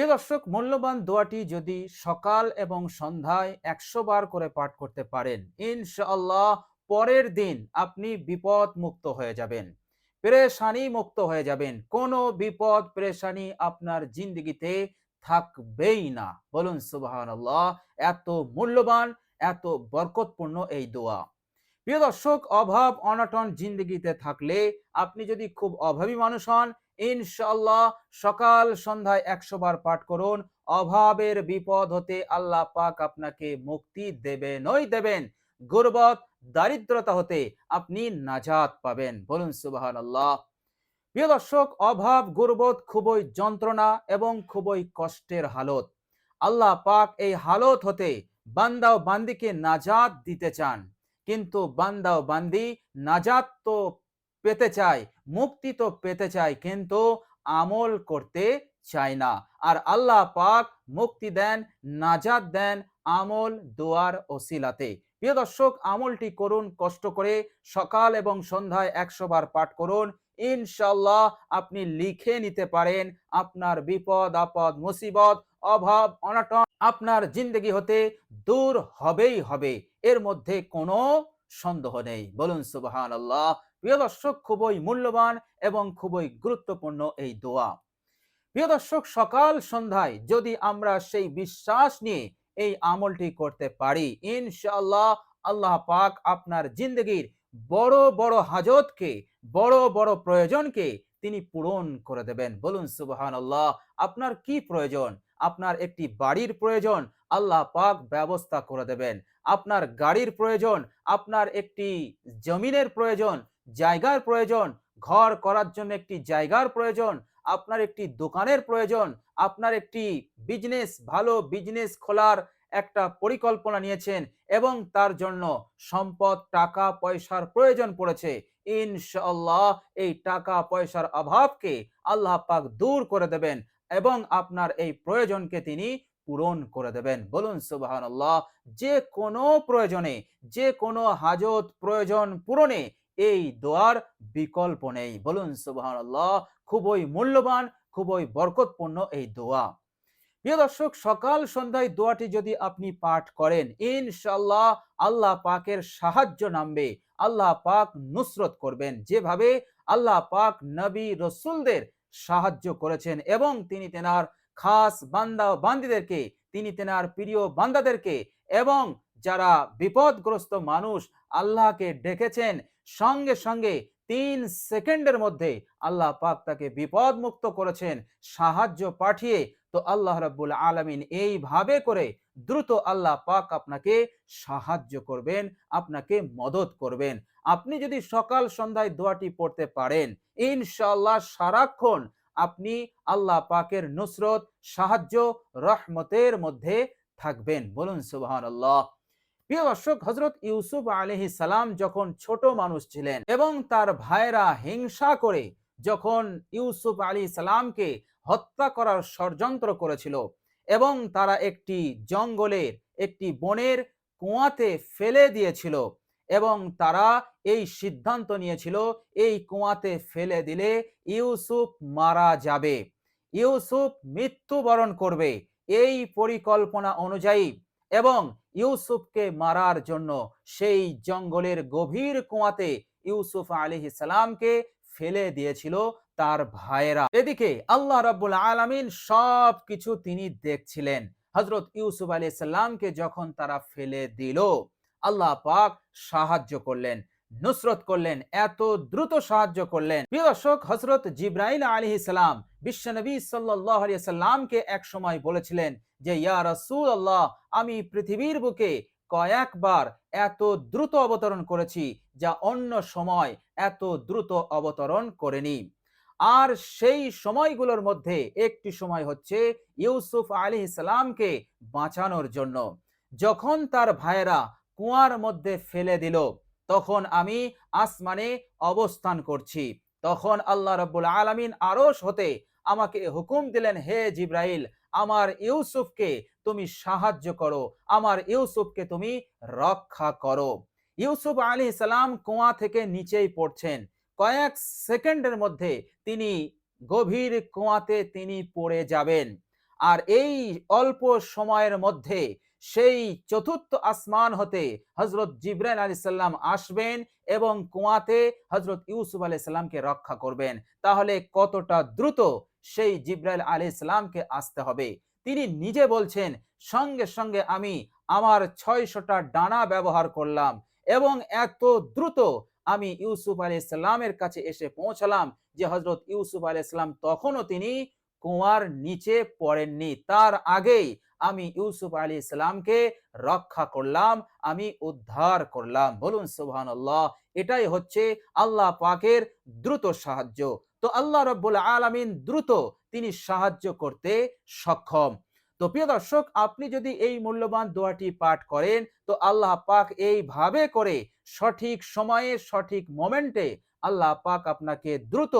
প্রিয় দর্শক, মূল্যবান দোয়াটি যদি সকাল এবং সন্ধ্যায় একশো বার করে পাঠ করতে পারেন, ইনশাআল্লাহ পরের দিন আপনি বিপদ মুক্ত হয়ে যাবেন, পেরেশানি মুক্ত হয়ে যাবেন। কোনো বিপদ, পেরেশানি আপনার জিন্দগিতে থাকবেই না। বলুন সুবহানাল্লাহ, এত মূল্যবান, এত বরকতপূর্ণ এই দোয়া। প্রিয় দর্শক, অভাব, অনটন জিন্দগিতে থাকলে আপনি যদি খুব অভাবী মানুষ হন ইনশাল্লাহ সকাল সন্ধ্যায় একশো বার পাঠ করুন। অভাবের বিপদ হতে আল্লাহ পাক আপনাকে মুক্তি দেবেনই দেবেন। গুরবত, দারিদ্রতা হতে আপনি নাজাত পাবেন। বলুন সুবাহান আল্লাহ প্রিয় দর্শক, অভাব, গুরবত খুবই যন্ত্রণা এবং খুবই কষ্টের হালত। আল্লাহ পাক এই হালত হতে বান্দা ও বান্দিকে নাজাত দিতে চান। কিন্তু বান্দা ও বান্দি নাজাত তো পেতে চায় মুক্তি তো পেতে চায় কিন্তু আমল করতে চায় না। আর আল্লাহ পাক মুক্তি দেন নাজাদ দেন আমল দোয়ার ওসিলাতে। প্রিয় দর্শক, আমলটি করুন, কষ্ট করে সকাল এবং সন্ধ্যায় একশো বার পাঠ করুন। ইনশাল্লাহ আপনি লিখে নিতে পারেন আপনার বিপদ, আপদ, মুসিবত, অভাব, অনটন আপনার জিন্দগি হতে দূর হবেই হবে। এর মধ্যে কোনো সন্দেহ নেই। বলুন সুবহান আল্লাহ প্রিয় দর্শক, খুবই মূল্যবান এবং খুবই গুরুত্বপূর্ণ এই দোয়া। প্রিয় দর্শক, সকাল সন্ধ্যায় যদি আমরা সেই বিশ্বাস নিয়ে এই আমলটি করতে পারি, ইনশাআল্লাহ আল্লাহ পাক আপনার জিন্দগির বড় বড় হাজতকে, বড় বড় প্রয়োজনকে তিনি পূরণ করে দেবেন। বলুন সুবহান আল্লাহ আপনার কি প্রয়োজন? আপনার একটি বাড়ির প্রয়োজন, আল্লাহ পাক ব্যবস্থা করে দেবেন। আপনার গাড়ির প্রয়োজন, আপনার একটি জমিনের প্রয়োজন জায়গার প্রয়োজন, ঘর করার জন্য একটি জায়গার প্রয়োজন, আপনার একটি দোকানের প্রয়োজন, আপনার একটি বিজনেস ভালো বিজনেস খোলার একটা পরিকল্পনা নিয়েছেন এবং তার জন্য সম্পদ, টাকা, পয়সার প্রয়োজন পড়েছে। ইনশাআল্লাহ এই টাকা, পয়সার অভাবকে আল্লাহ পাক দূর করে দেবেন এবং আপনার এই প্রয়োজনকে তিনি পূরণ করে দেবেন। বলুন আল্লাহ যে কোনো প্রয়োজনে, যে কোনো হাজত প্রয়োজন পূরণে এই দোয়ার বিকল্প নেই। বলুন আল্লাহ খুবই মূল্যবান, খুবই বরকতপূর্ণ এই দোয়া। প্রিয় দর্শক, সকাল সন্ধ্যায় দোয়াটি যদি আপনি পাঠ করেন ইনশাল্লাহ আল্লাহ পাকের সাহায্য নামবে, আল্লাহ পাক নুসরত করবেন। যেভাবে আল্লাহ পাক নবী রসুলদের সাহায্য করেছেন এবং তিনি তেনার খাস বান্দা বান্দিদেরকে, তিনি তেনার প্রিয় বান্দাদেরকে এবং যারা বিপদগ্রস্ত মানুষ আল্লাহকে ডেকেছেন সঙ্গে সঙ্গে তিন সেকেন্ডের মধ্যে আল্লাহ পাক তাকে বিপদ মুক্ত করেছেন, সাহায্য পাঠিয়ে। তো আল্লাহ রাব্বুল আলামিন এইভাবে করে দ্রুত আল্লাহ পাক আপনাকে সাহায্য করবেন, আপনাকে মদত করবেন। আপনি যদি সকাল সন্ধ্যায় দোয়াটি পড়তে পারেন, ইনশাআল্লাহ সারাক্ষণ আপনি আল্লাহ পাকের নুসরত, সাহায্য, রহমতের মধ্যে থাকবেন। বলুন সুবহান আল্লাহ প্রিয় দর্শক হজরত ইউসুফ আলহি সালাম যখন ছোট মানুষ ছিলেন এবং তার ভাইরা হিংসা করে যখন ইউসুফ আলী সালামকে হত্যা করার ষড়যন্ত্র করেছিল এবং তারা একটি জঙ্গলের একটি বনের কুয়াতে ফেলে দিয়েছিল এবং তারা এই সিদ্ধান্ত নিয়েছিল, এই কুয়াতে ফেলে দিলে ইউসুফ মারা যাবে। ইউসুফ মৃত্যুবরণ করবে। এই পরিকল্পনা অনুযায়ী এবং ইউসুফকে মারার জন্য সেই জঙ্গলের গভীর কুয়াতে ইউসুফ আলী সালামকে ফেলে দিয়েছিল তার ভাইয়েরা। এদিকে আল্লাহ রাব্বুল আলামিন সব কিছু তিনি দেখছিলেন। হজরত ইউসুফ আলী সাল্লামকে যখন তারা ফেলে দিল, আল্লাহ পাক সাহায্য করলেন। নুসরত করলেন, এত দ্রুত সাহায্য করলেন। প্রিয় দর্শক হজরত জিব্রাইল আলী সালাম বিশ্বনবী সাল্লাহ সাল্লামকে এক সময় বলেছিলেন যে, ইয়া রসুল আল্লাহ আমি পৃথিবীর বুকে কয়েকবার এত দ্রুত অবতরণ করেছি যা অন্য সময় এত দ্রুত অবতরণ করেনি। আর সেই সময়গুলোর মধ্যে একটি সময় হচ্ছে ইউসুফ আলী ইসলামকে বাঁচানোর জন্য। যখন তার ভাইয়েরা কুয়ার মধ্যে ফেলে দিল তখন আমি আসমানে অবস্থান করছি। তখন আল্লাহ রব্বুল আলমিন আরস হতে আমাকে হুকুম দিলেন, হে জিব্রাইল, আমার ইউসুফকে তুমি সাহায্য করো, আমার ইউসুফকে তুমি রক্ষা করো। ইউসুফ আলী সালাম কুয়া থেকে নিচেই পড়ছেন। কয়েক সেকেন্ডের মধ্যে তিনি গভীর কুয়াতে তিনি পড়ে যাবেন। আর এই অল্প সময়ের মধ্যে সেই চতুর্থ আসমান হতে হজরত জিব্রাইল আলী সাল্লাম আসবেন এবং কুয়াতে হজরত ইউসুফ আলী সাল্লামকে রক্ষা করবেন। তাহলে কতটা দ্রুত সেই জিব্রাইল আলী সাল্লামকে আসতে হবে? তিনি নিজে বলছেন, সঙ্গে সঙ্গে আমি আমার ছয়শটা ডানা ব্যবহার করলাম এবং এত দ্রুত আমি ইউসুফ আলী ইসলামের কাছে এসে পৌঁছালাম যে হজরত ইউসুফ আলী ইসলাম তখনও তিনি কুয়ার নিচে পড়েননি। তার আগেই আমি ইউসুফ আলী ইসলামকে রক্ষা করলাম, আমি উদ্ধার করলাম। বলুন সুবহান এটাই হচ্ছে আল্লাহ পাকের দ্রুত সাহায্য। তো আল্লাহ রব্বুল আলমিন দ্রুত তিনি সাহায্য করতে সক্ষম। তো প্রিয় দর্শক, আপনি যদি এই মূল্যবান দোয়াটি পাঠ করেন, তো আল্লাহ পাক এইভাবে করে সঠিক সময়ে, সঠিক মোমেন্টে আল্লাহ পাক আপনাকে দ্রুত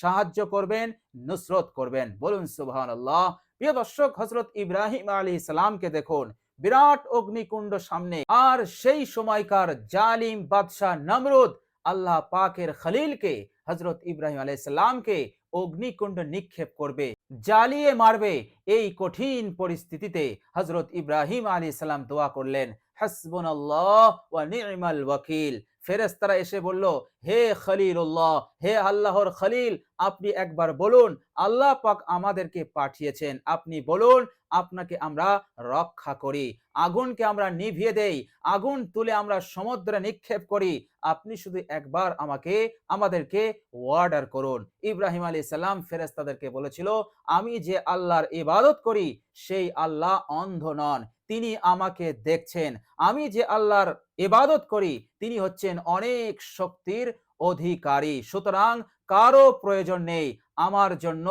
সাহায্য করবেন, নুসরত করবেন। বলুন সুবহান আল্লাহ প্রিয় দর্শক হজরত ইব্রাহিম আলী ইসলামকে দেখুন। বিরাট অগ্নিকুণ্ড সামনে। আর সেই সময়কার জালিম বাদশাহ নমরুদ আল্লাহ পাকের খলিলকে হজরত ইব্রাহিম আলাইসাল্লামকে অগ্নিকুণ্ড নিক্ষেপ করবে, জ্বালিয়ে মারবে। এই কঠিন পরিস্থিতিতে হজরত ইব্রাহিম আলী সাল্লাম দোয়া করলেন হাসবুন আল্লাহ ওয়া নি'মাল ওয়াকিল। ফেরেস্তারা এসে বলল, হে খলিলুল্লাহ, হে আল্লাহর খলিল, আপনি একবার বলুন, আল্লাহ পাক আমাদেরকে পাঠিয়েছেন। আপনি বলুন, আপনাকে আমরা রক্ষা করি, আগুনকে আমরা নিভিয়ে দেই, আগুন তুলে আমরা সমুদ্রে নিক্ষেপ করি। আপনি শুধু একবার আমাকে, আমাদেরকে ওয়ার্ডার করুন। ইব্রাহিম আলী সাল্লাম ফেরেস্তাদেরকে বলেছিল, আমি যে আল্লাহর ইবাদত করি, সেই আল্লাহ অন্ধ নন। তিনি আমাকে দেখছেন। আমি যে আল্লাহর ইবাদত করি, তিনি হচ্ছেন অনেক শক্তির অধিকারী। সুতরাং কারও প্রয়োজন নেই, আমার জন্য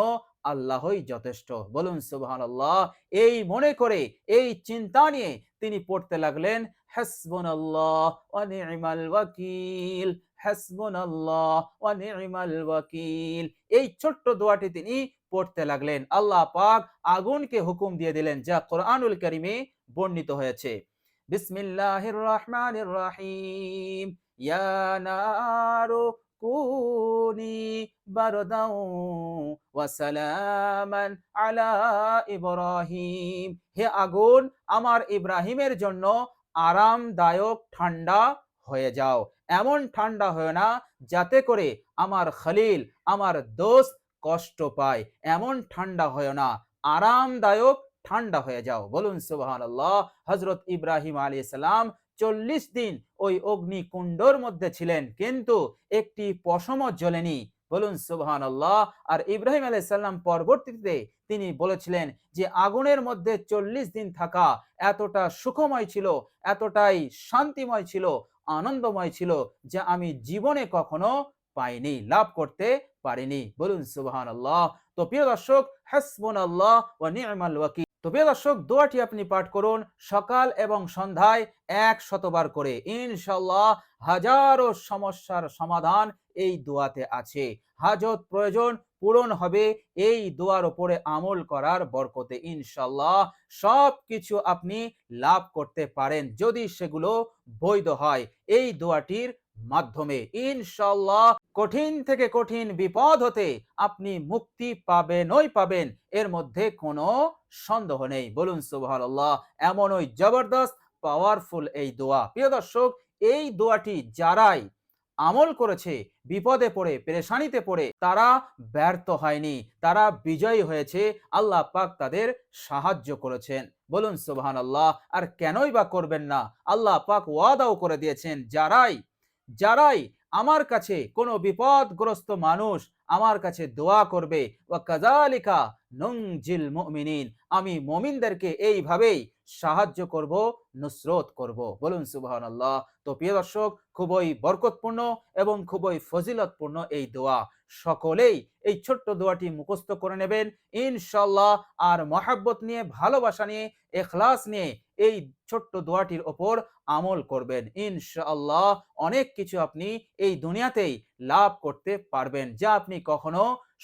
আল্লাহই যথেষ্ট। বলুন সুবহান আল্লাহ এই মনে করে, এই চিন্তা নিয়ে তিনি পড়তে লাগলেন হাসবুন আল্লাহ নি'মাল ওয়াকিল হাসবুন আল্লাহ নি'মাল ওয়াকিল। এই ছোট্ট দোয়াটি তিনি পড়তে লাগলেন। আল্লাহ পাক আগুনকে হুকুম দিয়ে দিলেন, যা কোরআনুল করিমে বর্ণিত হয়েছে। বিসমিল্লাহির রহমানির রহিম ইয়া কুনি বারদাও ওয়া আলা ইব্রাহিম। হে আগুন, আমার ইব্রাহিমের জন্য আরামদায়ক ঠান্ডা হয়ে যাও। এমন ঠান্ডা হয় না যাতে করে আমার খলিল, আমার দোস্ত কষ্ট পায়। এমন ঠান্ডা হয় না। আরামদায়ক ঠান্ডা হয়ে যাও। বলুন সুবাহান আল্লাহ হজরত ইব্রাহিম আলী সালাম চল্লিশ দিন ওই অগ্নিকুণ্ডর মধ্যে ছিলেন, কিন্তু একটি পশমও জ্বলেনি। বলুন সুবহান আল্লাহ আর ইব্রাহিম আলাইসাল্লাম পরবর্তীতে তিনি বলেছিলেন যে, আগুনের মধ্যে চল্লিশ দিন থাকা এতটা সুখময় ছিল, এতটাই শান্তিময় ছিল, আনন্দময় ছিল, যে আমি জীবনে কখনো পাইনি, লাভ করতে পারিনি। বলুন সুবহান আল্লাহ তো প্রিয় দর্শক হাসবুন আল্লাহ ও নি'মাল ওয়াকিল। তো দর্শক, দোয়াটি আপনি পাঠ করুন সকাল এবং সন্ধ্যায় এক শতবার করে। ইনশাল্লাহ হাজারো সমস্যার সমাধান এই দোয়াতে আছে। হাজত প্রয়োজন পূরণ হবে এই দোয়ার উপরে আমল করার বরকতে। ইনশাল্লাহ সব কিছু আপনি লাভ করতে পারেন যদি সেগুলো বৈধ হয় এই দোয়াটির মাধ্যমে। ইনশাল্লাহ কঠিন থেকে কঠিন বিপদ হতে আপনি মুক্তি পাবেনই পাবেন। এর মধ্যে কোনো সন্দেহ নেই। বলুন, সুবহানাল্লাহ, এমন ওই জবরদস্ত পাওয়ারফুল এই দোয়া। প্রিয় দর্শক, এই দোয়াটি যারাই আমল করেছে, বিপদে পড়ে, পেরেশানিতে পড়ে, তারা ব্যর্থ হয়নি। তারা বিজয়ী হয়েছে। আল্লাহ পাক তাদের সাহায্য করেছেন। বলুন সুবহান আল্লাহ আর কেনই বা করবেন না? আল্লাহ পাক ওয়াদাও করে দিয়েছেন। যারাই যারাই আমার কাছে কোন বিপদগ্রস্ত মানুষ আমার কাছে দোয়া করবে। কাজালিকা নংজিল মুমিনিন। আমি মমিনদেরকে এইভাবেই সাহায্য করব, নুসরত করব। বলুন সুবাহ তো প্রিয় দর্শক, খুবই বরকতপূর্ণ এবং খুবই ফজিলতপূর্ণ এই দোয়া। সকলেই এই ছোট্ট দোয়াটি মুখস্থ করে নেবেন। ইনশাল্লাহ আর মহাব্বত নিয়ে, ভালোবাসা নিয়ে, এখলাস নিয়ে এই ছোট্ট দোয়াটির ওপর আমল করবেন। ইনশাআল্লাহ অনেক কিছু আপনি এই দুনিয়াতেই লাভ করতে পারবেন, যা আপনি কখনো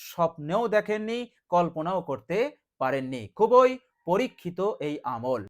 স্বপ্নেও দেখেননি, কল্পনাও করতে পারেননি। খুবই পরীক্ষিত এই আমল।